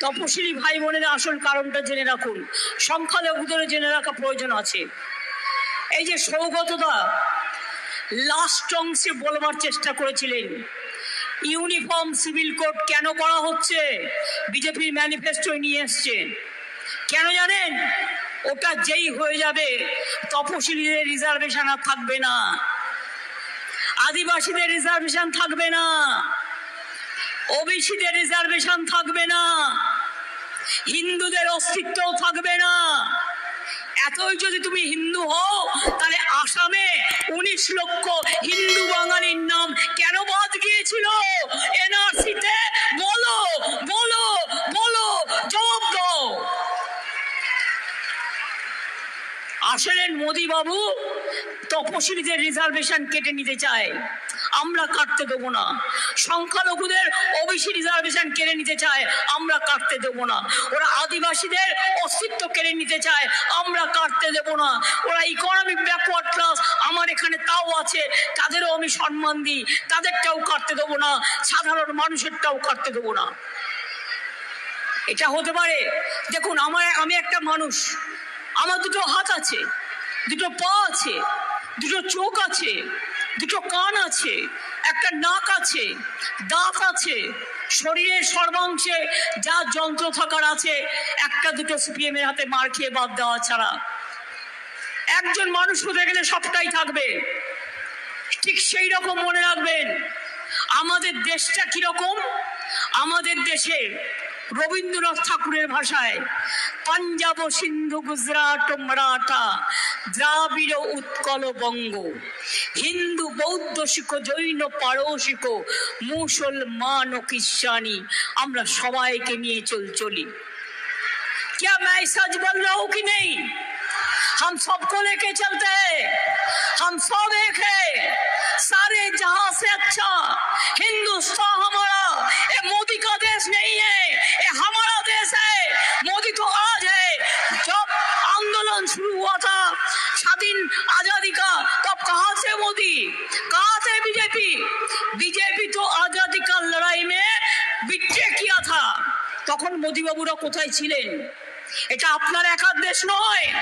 তপশিলি ভাই বোনেরা আসল কারণটা জেনে রাখুন। সংখ্যালঘুদের জেনে রাখা প্রয়োজন আছে। এই যে সৌগতদা লাস্ট অংশে বলবার চেষ্টা করেছিলেন, ইউনিফর্ম সিভিল কোড কেন করা হচ্ছে? বিজেপির ম্যানিফেস্টোয় নিয়ে এসছে। কেন জানেন? ওটা যেই হয়ে যাবে তপশিলীদের রিজার্ভেশন আর থাকবে না। আদিবাসীদের রিজার্ভেশন থাকবে না। ওবিসিদের রিজার্ভেশন থাকবে না। হিন্দুদের অস্তিত্বও থাকবে না। এতই যদি তুমি হিন্দু হও, তাহলে আসামে উনিশ লক্ষ হিন্দু বাঙালির নাম কেন বাদ গিয়েছিল? এনআরসিতে বলো বলো বলো, জবাব দাও। আসলেন মোদি বাবু তপশিলীদের রিজার্ভেশন কেটে নিতে চায়। আমরা কাটতে দেবো না। সংখ্যালঘুদের ওবিসি রিজার্ভেশন কেড়ে নিতে চায়, আমরা কাটতে দেবো না। ওরা আদিবাসীদের অস্তিত্ব কেড়ে নিতে চায়, আমরা কাটতে দেবো না। ওরা ইকোনমিক ব্যাকওয়ার্ড ক্লাস আমার এখানে তাও আছে, তাদেরও আমি সম্মান দিই, তাদেরটাও কাটতে দেবো না, সাধারণ মানুষেরটাও কাটতে দেবো না। এটা হতে পারে, দেখুন, আমার, আমি একটা মানুষ, আমার দুটো হাত আছে, দুটো পা আছে, দুটো চোখ আছে দুটো কান আছে, একটা নাক আছে, দাঁত আছে শরীরের সর্বাংশে যা যন্ত্র থাকার আছে, একটা দুটো সিপিএম এর হাতে মার খেয়ে বাদ দেওয়া ছাড়া। একজন মানুষ হতে গেলে সবটাই থাকবে? ঠিক সেই রকম মনে রাখবেন। আমাদের দেশটা কীরকম? আমাদের দেশে রবীন্দ্রনাথ ঠাকুরের ভাষায় পাঞ্জাব সিন্ধু গুজরাট মারাঠা দ্রাবিড় উৎকল বঙ্গ হিন্দু বৌদ্ধ শিখ জৈন পারসিক মুসলমান ও খ্রিস্টানি আমরা সবাইকে নিয়ে চল চলি क्या मैं सच बोल रहा हूं कि नहीं हम सबको लेके चलते हैं हम सब एक है सारे जहां से अच्छा কোথায় ছিলেন? এটা আপনার একার দেশ নয়।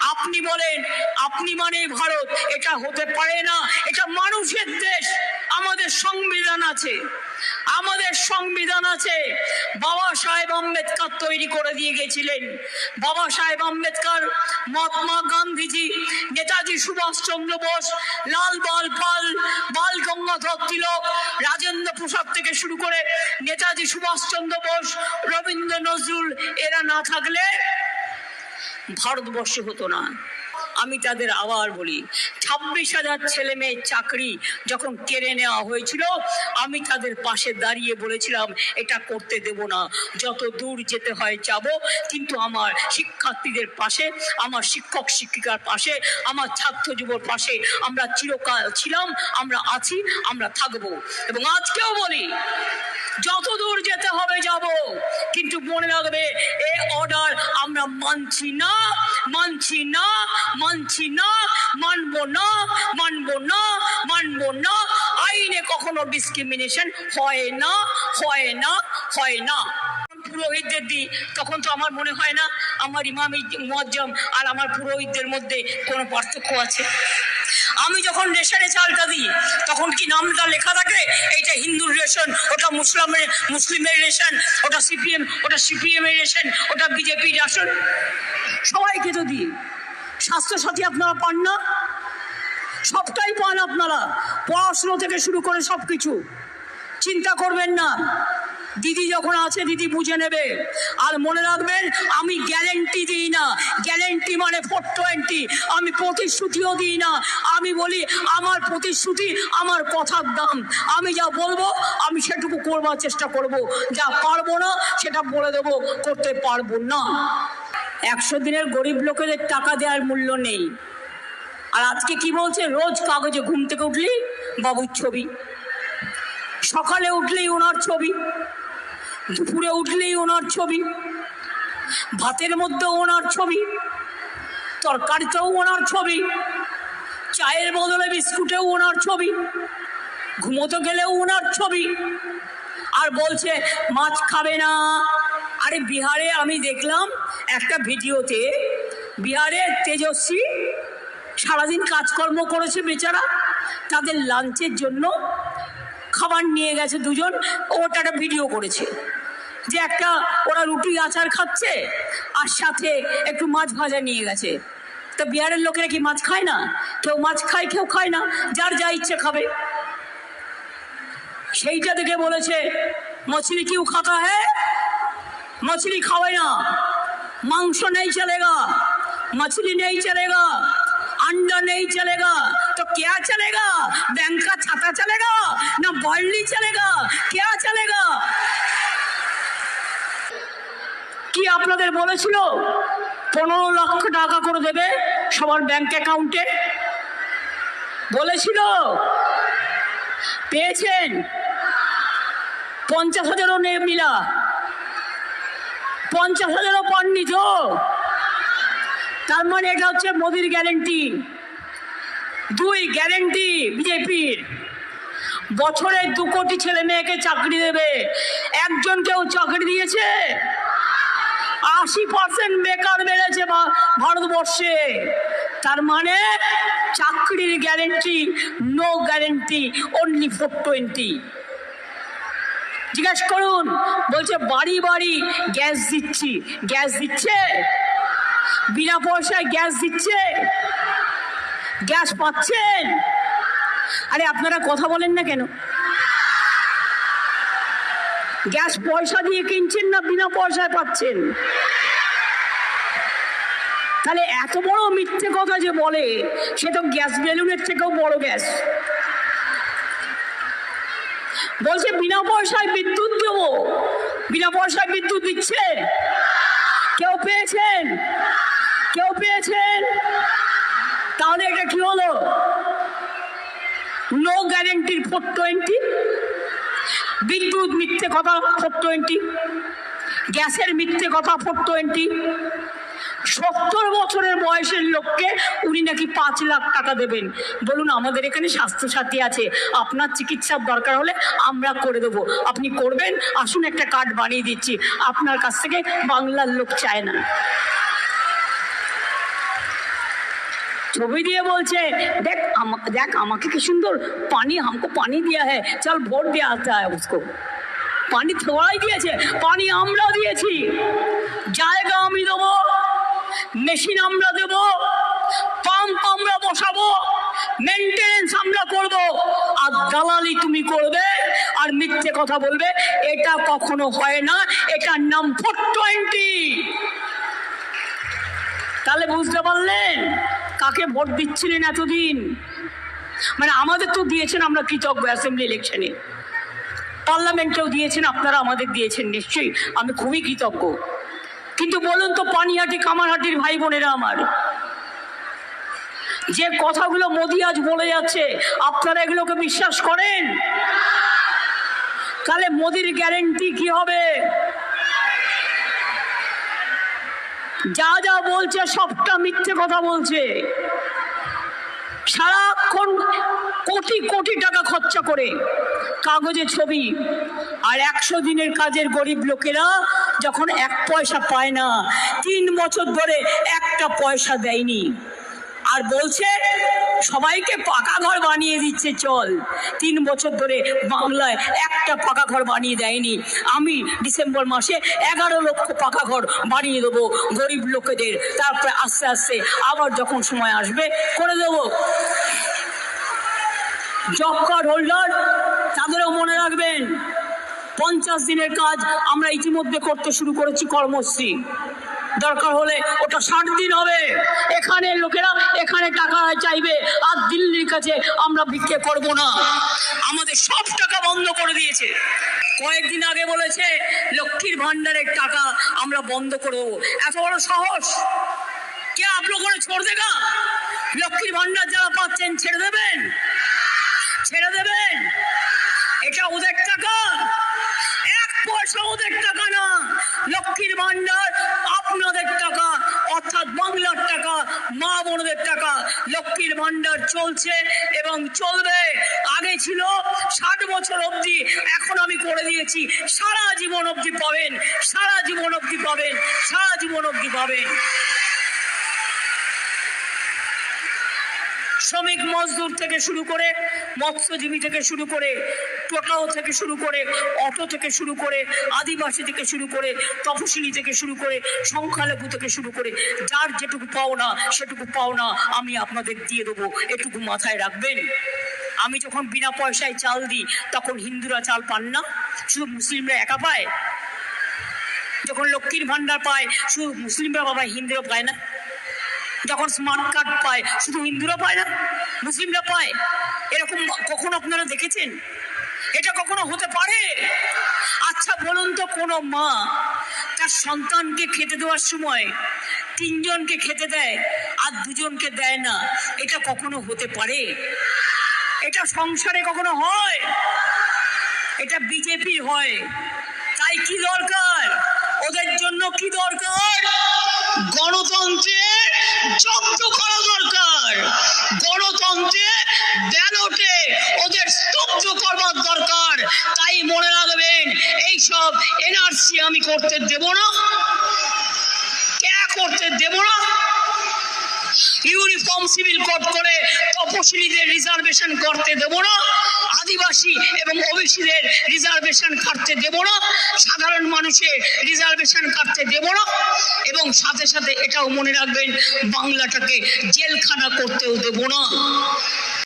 আপনি বলেন, আপনি মানে ভারত। এটা হতে পারে না। এটা মানুষের দেশ। আমাদের সংবিধান আছে। আমাদের সংবিধান আছে। বাবা সাহেব আম্বেদকর তৈরি করে দিয়ে গেছিলেন। বাবা সাহেব আম্বেদকর, মহাত্মা গান্ধীজি, নেতাজি সুভাষচন্দ্র বোস, লাল বাল পাল বাল গঙ্গাধর তিলক প্রসাদ থেকে শুরু করে নেতাজি সুভাষচন্দ্র বোস, রবীন্দ্র নজরুল, এরা না থাকলে ভারতবর্ষ হতো না। আমি তাদের আবার বলি, ছাব্বিশ হাজার ছেলে মেয়ের চাকরি যখন কেড়ে নেওয়া হয়েছিল, আমি তাদের পাশে দাঁড়িয়ে বলেছিলাম, এটা করতে দেব না, যত দূর যেতে হয় যাব। কিন্তু আমার শিক্ষার্থীদের পাশে, আমার শিক্ষক শিক্ষিকার পাশে, আমার ছাত্র যুবর পাশে আমরা চিরকাল ছিলাম, আমরা আছি, আমরা থাকব। এবং আজকেও বলি, যত দূর যেতে হবে যাব। কিন্তু মনে রাখবে, এ অর্ডার আমরা মানছি না মানছি না মানছি না মানবো না মানবো না মানবো না আইনে কখনো ডিসক্রিমিনেশন হয় না হয় না হয় না। পুরোহিতদের দিই, তখন তো আমার মনে হয় না আমার ইমাম, মুয়াজ্জম আর আমার পুরোহিতদের মধ্যে কোনো পার্থক্য আছে। আমি যখন রেশনে চালটা দিই, তখন কি নামটা লেখা থাকে? এইটা হিন্দুর রেশন ওটা মুসলামের, মুসলিমের রেশন ওটা সিপিএম ওটা সিপিএম এর রেশন ওটা বিজেপির রেশন সবাইকে তো দিই। স্বাস্থ্যসাথী আপনারা পান না? সবটাই পান আপনারা। পড়াশুনো থেকে শুরু করে সব কিছু চিন্তা করবেন না। দিদি যখন আছে, দিদি বুঝে নেবে। আর মনে রাখবেন, আমি গ্যারেন্টি দিই না। গ্যারেন্টি মানে ফোর টোয়েন্টি আমি প্রতিশ্রুতিও দিই না। আমি বলি, আমার প্রতিশ্রুতি, আমার কথার দাম। আমি যা বলব, আমি সেটুকু করবার চেষ্টা করব। যা পারব না, সেটা বলে দেবো। করতে পারব না। একশো দিনের গরিব লোকেদের টাকা দেওয়ার মূল্য নেই। আর আজকে কি বলছে? রোজ কাগজে ঘুম থেকে উঠলি, বাবুর ছবি। সকালে উঠলেই ওনার ছবি, দুপুরে উঠলেই ওনার ছবি, ভাতের মধ্যে ওনার ছবি, তরকারিতেও ওনার ছবি, চায়ের বদলে বিস্কুটেও ওনার ছবি, ঘুমোতে গেলেও ওনার ছবি। আর বলছে, মাছ খাবে না আরে বিহারে আমি দেখলাম একটা ভিডিওতে বিহারে তেজস্বী সারাদিন কাজকর্ম করেছে বেচারা, তাদের লাঞ্চের জন্য খাবার নিয়ে গেছে দুজন ওটা একটা ভিডিও করেছে যে একটা ওরা রুটি, আচার খাচ্ছে আর সাথে একটু মাছ ভাজা নিয়ে গেছে। তো বিহারের লোকেরা কি মাছ খায় না? কেউ মাছ খায়, কেউ খায় না, যার যা ইচ্ছে খাবে। সেইটা দেখে বলেছে, মছলি কিউ খাতা হ্যাঁ? मछली खावे ना मांस नहीं चलेगा मछली नहीं चलेगा अंडा नहीं चलेगा तो क्या चलेगा बैंक का छाता चलेगा ना बॉल्डी चलेगा क्या चलेगा কি আপনাদের বলেছিল পনেরো লক্ষ টাকা করে দেবে সবার ব্যাংক অ্যাকাউন্টে বলেছিল পেয়েছেন পঞ্চাশ হাজারও নেই মিলা পঞ্চাশ হাজারও পাননি তো। তার মানে এটা হচ্ছে মোদির গ্যারেন্টি দুই গ্যারেন্টি বিজেপির। বছরে দু কোটি ছেলে মেয়েকে চাকরি দেবে। একজন কেউ চাকরি দিয়েছে। আশি পার্সেন্ট বেকার বেড়েছে ভারতবর্ষে। তার মানে চাকরির guarantee no guarantee only four twenty জিজ্ঞেস করুন। বলছে, বাড়ি বাড়ি, গ্যাস দিচ্ছি। গ্যাস দিচ্ছে? বিনা পয়সায় গ্যাস দিচ্ছে? গ্যাস পাচ্ছেন? আরে, আপনারা কথা বলেন না কেন? গ্যাস পয়সা দিয়ে কিনছেন না বিনা পয়সায় পাচ্ছেন? তাহলে এত বড় মিথ্যে কথা যে বলে, সে তো গ্যাস বেলুনের থেকেও বড় গ্যাস। বলছে, বিনা পয়সায় বিদ্যুৎ দেবো। বিনা পয়সায় বিদ্যুৎ দিচ্ছেন। কেউ পেয়েছেন? কেউ পেয়েছেন? তাহলে এটা কি হলো? নো গ্যারেন্টির ফোর টোয়েন্টি বিদ্যুৎ মিথ্যে কথা ফোর টোয়েন্টি গ্যাসের মিথ্যে কথা ফোর টোয়েন্টি সত্তর বছরের বয়সের লোককে উনি নাকি পাঁচ লাখ টাকা দেবেন বলুন আমাদের এখানে স্বাস্থ্যসাথী আছে আপনার চিকিৎসার দরকার হলে আমরা করে দেবো আপনি করবেন আসুন একটা কার্ড বানিয়ে দিচ্ছি আপনার কাছ থেকে বাংলার লোক চায় না ছবি দিয়ে বলছে দেখ আমা- দেখ আমাকে কি সুন্দর পানি हमको পানি दिया है चल ভোট দিয়ে आता है उसको পানি থোড়াই দিয়েছে পানি আমরা দিয়েছি জায়গা আমি দেবো মেশিন আমরা দেব পাম্প আমরা বসাবো মেনটেনেন্স আমরা করব, আর দালালি তুমি করবে, আর মিথ্যে কথা বলবে, এটা কখনো হয় না, এটার নাম ফোর টোয়েন্টি তাহলে বুঝতে পারলেন কাকে ভোট দিচ্ছিলেন এতদিন? মানে আমাদের তো দিয়েছেন আমরা কৃতজ্ঞ অ্যাসেম্বলি ইলেকশনে পার্লামেন্টেও দিয়েছেন, আপনারা আমাদের দিয়েছেন নিশ্চয়ই, আমি খুবই কৃতজ্ঞ। কিন্তু বলুন তো, পানিহাটি, কামারহাটির ভাই বোনেরা আমার, যে কথাগুলো মোদি আজ বলে যাচ্ছে, আপনারা এগুলোকে বিশ্বাস করেন? তাহলে মোদির গ্যারেন্টি কি হবে? যা যা বলছে, সবটা মিথ্যে কথা বলছে। সারাক্ষণ কোটি কোটি টাকা খরচা করে কাগজে ছবি, আর একশো দিনের কাজের গরিব লোকেরা যখন এক পয়সা পায় না, তিন বছর ধরে একটা পয়সা দেয়নি। আর বলছে, সবাইকে পাকা ঘর বানিয়ে দিচ্ছে, চল। তিন বছর ধরে বাংলায় একটা পাকা ঘর বানিয়ে দেয়নি। আমি ডিসেম্বর মাসে এগারো লক্ষ পাকা ঘর বানিয়ে দেবো গরিব লোকেদের। তারপরে আস্তে আস্তে আবার যখন সময় আসবে, করে দেবো। জব কার্ড হোল্ডার, তাদেরও মনে রাখবেন। পঞ্চাশ দিনের কাজ আমরা ইতিমধ্যে করতে শুরু করেছি কর্মশ্রী। দরকার হলে ওটা ষাট দিন হবে। এখানে লোকেরা এখানে টাকা চাইবে আর দিল্লির কাছে আমরা ভিক্ষে করব না। আমাদের সব টাকা বন্ধ করে দিয়েছে। কয়েকদিন আগে বলেছে, লক্ষ্মীর ভান্ডারের টাকা আমরা বন্ধ করে দেবো। এত বড় সাহস! কে আপলো করে ছড় দেগা লক্ষ্মীর ভান্ডার যারা পাচ্ছেন ছেড়ে দেবেন। ছেড়ে দেবেন? এক টাকা না। লক্ষ্মীর ভান্ডার আপনাদের টাকা, অর্থাৎ বাংলার টাকা, মা বোনদের টাকা। লক্ষ্মীর ভান্ডার চলছে এবং চলবে। আগে ছিল ষাট বছর অবধি, এখন আমি করে দিয়েছি। সারা জীবন অবধি পাবেন, সারা জীবন অবধি পাবেন, সারা জীবন অব্দি পাবেন। শ্রমিক মজদুর থেকে শুরু করে, মৎস্যজীবী থেকে শুরু করে টোটাও থেকে শুরু করে, অটো থেকে শুরু করে, আদিবাসী থেকে শুরু করে, তপশিলি থেকে শুরু করে, সংখ্যালঘু থেকে শুরু করে, যার যেটুকু পাওনা সেটুকু পাওনা আমি আপনাদের দিয়ে দেবো। এটুকু মাথায় রাখবেন। আমি যখন বিনা পয়সায় চাল দিই, তখন হিন্দুরা চাল পান না? শুধু মুসলিমরা একা পায়? যখন লক্ষ্মীর ভান্ডার পায়, শুধু মুসলিমরা বাবা হিন্দুরা পায় না? যখন স্মার্ট কার্ড পায়, শুধু হিন্দুরা পায় না? মুসলিমরা পায়? এরকম কখন আপনারা দেখেছেন? এটা কখনো হতে পারে? আচ্ছা বলুন তো কোনো মা তার সন্তানকে খেতে দেওয়ার সময় তিনজনকে খেতে দেয় আর দুজনকে দেয় না, এটা কখনো হতে পারে? এটা সংসারে কখনো হয়? এটা বিজেপি হয়। তাই কি দরকার? ওদের জন্য কি দরকার? গণতন্ত্রের জব্দ করা দরকার। গণতন্ত্রের ব্যালটে ওদের স্তব্ধ করবার দরকার। এইসব এনআরসি আমি করতে দেব না। কে করতে দেব না? ইউনিফর্ম সিভিল কোড করে তপশিলীদের রিজার্ভেশন করতে দেব না। আদিবাসী এবং ওবিসিদের রিজার্ভেশন কাটতে দেব না। সাধারণ মানুষের রিজার্ভেশন কাটতে দেব না। এবং সাথে সাথে এটাও মনে রাখবেন, বাংলাটাকে জেলখানা করতেও দেব না।